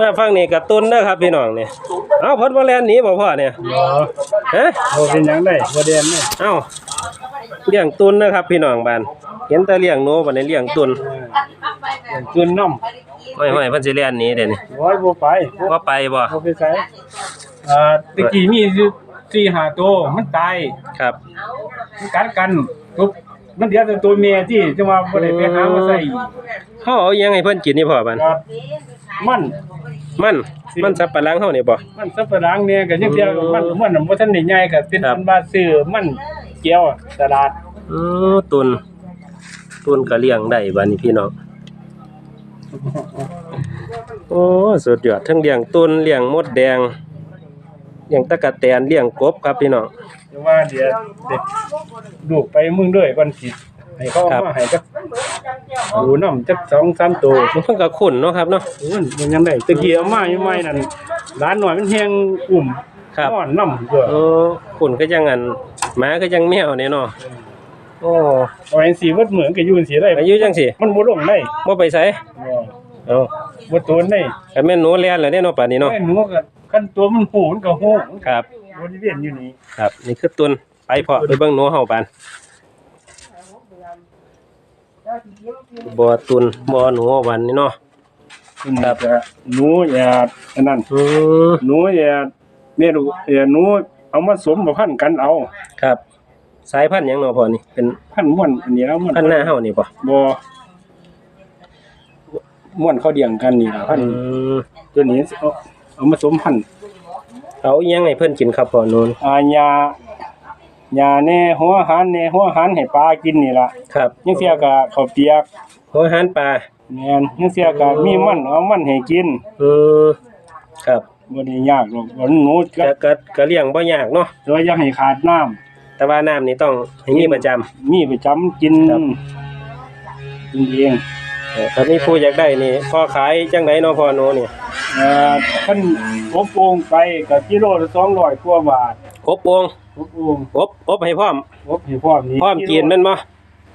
มาฟังนี่กระตุ้นเด้อครับพี่น้องเนี่ยเอ้าเพิ่นบ่แล่นหนีบ่พ่อเนี่ยบ่ฮะบ่เป็นหยังได้บ่เด่นนี่เอ้าเลี้ยงตุนนะครับ พี่น้องบ้านเห็นแต่เลี้ยงหนูบ่ได้เลี้ยงตุนจุนน้ำห้อยๆเพิ่นสิแล่นหนีเด้นี่ร้อยบ่ไปบ่บ่ไปบ่บ่ไปไสอ่าตะกี้มีอยู่สี่ห้าตัวมันตายครับมันกัดกันทุก มันเดียวแต่ตัวเมียที่จะว่าบ่ได้ไปหามาใส่เฮาเอาอิหยังให้เพิ่นกินนี่พ่อบ้านครับมันมัน มันสับปะหลังเฮานี่บ่ มันสับปะหลังเนี่ยก็ยังเดียวมันมันบ่ทันได้ใหญ่ก็เป็นครับอันว่าซื้อมันเกี่ยวอะตลาดอือตุนตุนก็เลี้ยงได้บัดนี้พี่น้องโอ้สุดยอดทั้งเลี้ยงตุนเลี้ยงมดแดงเลี้ยงตะกะแตนเลี้ยงกบครับพี่น้อง แต่ว่าเดี๋ยวเด็กลูกไปเมึงด้วยวันสิให้เขาครับเอามาให้จักดูน้ำจักสองสามตัวมันเพิ่นก็ขุ่นเนาะครับเนาะโอ้ยมันยังได้ตะเกียบมาอยู่ใหม่นั่นร้านหน่อยมันแห้งอุ่มครับนอนน้ำตัวเออขุ่นก็ยังอันหมาก็ยังแมวเนี่ยเนาะโอ้เอาไว้สีวัดเหมือนกับอยูนสีได้อายุจังสิมันบ่ลงได้บ่ไปไสบ่เอ้าบ่ตัวได้แต่แม่นหนูแล่นแล้วเด้เนาะป่านนี้เนาะแม่หนูก็คันตัวมันหูมันก็หูครับ บริเวณอยู่นี่ครับ นี่คือตุนไปเพาะไปเบิ่งหนูเฮาปานบ่ตุนบ่หนูวันนี้เนาะครับหนูอย่าอันนั้นอือหนูอย่าแม่ลูกอย่าหนูเอามาสมมาพันกันเอาครับ สายพันธุ์หยังเนาะพ่อนี่เป็นพันม่วนอันนี้แล้วมันพันธุ์หน้าเฮานี่บ่บ่ม่วนเขาเดียงกันนี่ล่ะพันอืมตัวนี้เอาเอามาสมพันธุ์ เอาอิหยังให้เพิ่นกินครับพ่อนูนอาญาญาแน่หัวหันแน่หัวหันให้ปลากินนี่ล่ะครับยังเสียก็ข้าวเปียกหัวอาหารปลาแม่นยังเสียก็มีมันเอามันให้กินอือครับบ่ได้ยากหรอกวันหนูก็ก็ก็ก็เลี้ยงบ่ยากเนาะโดยอย่าให้ขาดน้ำแต่ว่าน้ำนี่ต้องให้มีประจำ มีประจำกินครับ กินเอง เออถ้ามีผู้อยากได้นี่พ่อขายจังไดเนาะพ่อหนูนี่ เอ่อท่านอบโอ่งไปก็กิโลละ200กว่าบาทอบโองอบโอ่งอบอบให้พร้อมอบให้พร้อมนี่พร้อมกินแม่นบ่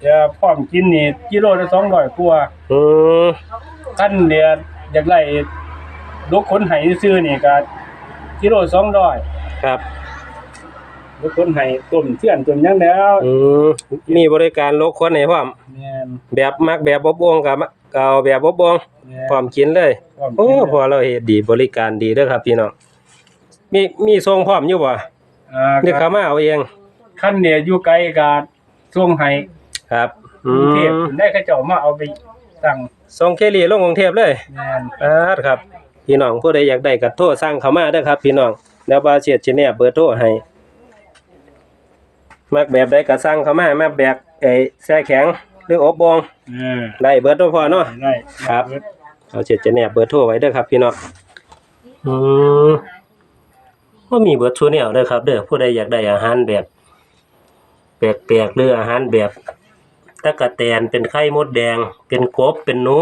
จะพร้อมกินนี่กิโลละ200กว่าอืมท่านเดียวอยากได้ลูกคนไห้ซื้อนี่ก็กิโล200ครับ ลูกคนไห้ต้มเชื่อนต้มหยังแล้วอืมมีบริการลกคนให้พร้อม แม่นแบบมักแบบอบโองก็มักก็เอาแบบอบโองแม่พร้อมกินเลย พร้อมโอ้กินพอเราเฮ็ดดีบริการดีเด้อครับพี่น้องมีมีส่งพร้อมอยู่บ่อ่าหรือเขามาเอาเองคันเนี่ยอยู่ไกลก็ส่งให้ครับกอืรุงเทพมได้เขาเจ้ามาเอาไปสั่งส่งเคลีลงกรุงเทพเลย แม่นอ่าครับพี่น้องผู้ใดอยากได้ก็โทรสั่งเข้ามาเด้อครับ พี่น้องแล้วบาเสียดสิแนบเบอร์โทรให้ มักแบบใดก็สั่งเข้ามามาแบบไอ้แช่แข็งหรืออบโองเออได้เบิดตัวพอเนาะ ได้ครับ เอาเจ็ดจะแนบเบอร์โทรไว้เด้อครับพี่น้องอืมว่ามีเบอร์โทรแนวเด้อครับเด้อผู้ใดอยากได้อาหารแบบแปลกๆหรืออาหารแบบตะกะแตนเป็นไข่มดแดง เป็นกบเป็นหนู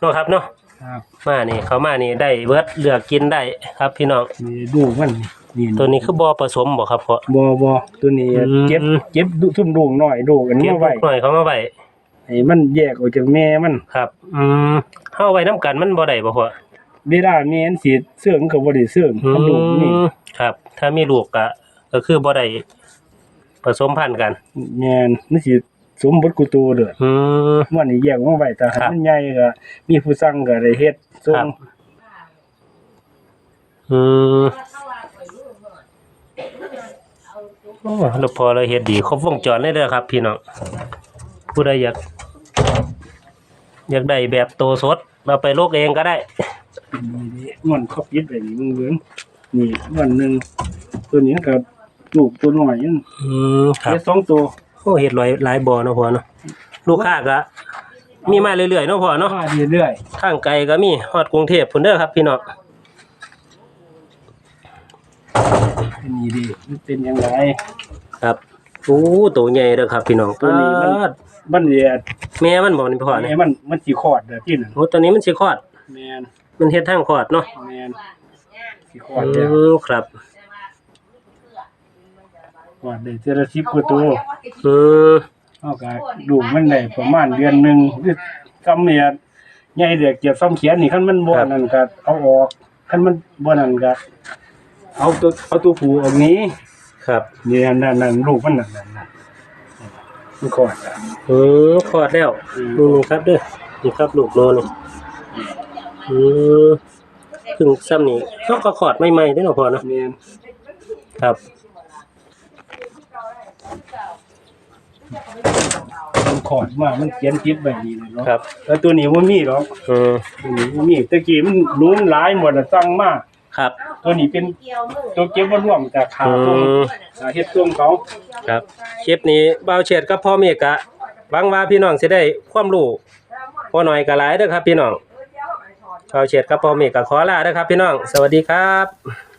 เนาะครับเนาะครับมานี่เขามานี่ได้เบิดเลือกกินได้ครับพี่น้องนี่ดูมัน นี่ตัวนี้คือบ่ผสมบ่ครับพ่อ บ่บ่ตัวนี้อืม เก็บเก็บดูทุ่มดูหน่อยดูกันเก็บมาไว้หน่อยเขามาไว้ให้มันแยกออกจากแม่มัน ครับ อืมเฮาไว้นํกันมันบ่ได้บ่พ่อเวลาแม่มันสิเสื่องก็บ่ได้เสื่องอืมันดูนี่มครับ ถ้ามีลูกก็ก็คือบ่ได้ผสมพันธุ์กัน แม่นมันสิสมบทกูตัวเด้ออืม มันนี่แยกมาไว้แต่ครับมันใหญ่ก็มีผู้สั่งก็ได้เฮ็ดส่ครังบอืม โอ้เราพอเราเฮ็ดดีครบวงจรเลยเด้อครับ พี่น้องผู้ใดอยาก อยากได้แบบโตสดเราไปโลกเองก็ได้นี่มันเขาปิดไว้นี่มึงเบิ่งนี่มันหนึงตัวนี้ก็ลูกตัวน้อยนั่นอืมครับเฮ็ดสองตัวโอ้เฮ็ดหลายหลายบ่อเนาะพ่อเนาะลูกค้าก็มีมาเรื่อยๆเนาะพ่อเนาะมาเรื่อยทางไกลก็มีฮอดกรุงเทพพุ่นเด้อครับ พี่น้อง ๆนี่ดิมันเป็นยังไงครับโอ้ตัวใหญ่เด้อครับพี่น้องตัวนี้มันปาดมันเนี่ยแม่มันบ่นี่พ่อแม่เนี่ยมันมันสิคลอดเด้อที่นั่นโอ้ตัวนี้มันสิคลอดแม่นมันเฮ็ดทางคลอดเนาะแม่นสิคลอดอืเด้อมครับคลอดได้เจอละ10กว่าตัวอืมเฮาก็ดูกมันได้ประมาณเดือนหนึงหรือซ้ำเนี่ยใหญ่เดือกเกียบซ่อมเขียนนี่คันมันบ่ครับนั่นก็เอาออกคันมันบ่นั่นก็ เอาตัวเอาตัวผูออกนี้ครับนี่นั่นนั่นนั่นลูกมันนั่นนั่นนั่นมันขอดอะ อืมคลอดแล้วอืมนี่ครับเด้อนี่ครับลูกโลนี่อืมถึงซ้ำนี่เขาก็คลอดใหม่ๆเด้อเนาะพ่อเนาะแม่นครับ มันขอดมามันเขียนผิดแบบนี้เลยเนาะครับ แล้วตัวนี้บ่มีหรอกอืมตัวนี้บ่มีตะกี้มันหนูมันหลายหมดอะสั่งมา ครับ ตัวนี้เป็นตัวเก็บบ่ร่วมจากขาอืตรงมอ่าเฮ็ดตรงเขาครับ คลิปนี้บ่าวเฉียดกับพ่อเมฆกะหวังว่าพี่น้องสิได้ความรู้พอหน่อยก็หลายเด้อครับ พี่น้องบ่าวเฉียดกับพ่อเมฆก็ขอลาเด้อครับ พี่น้อง สวัสดีครับ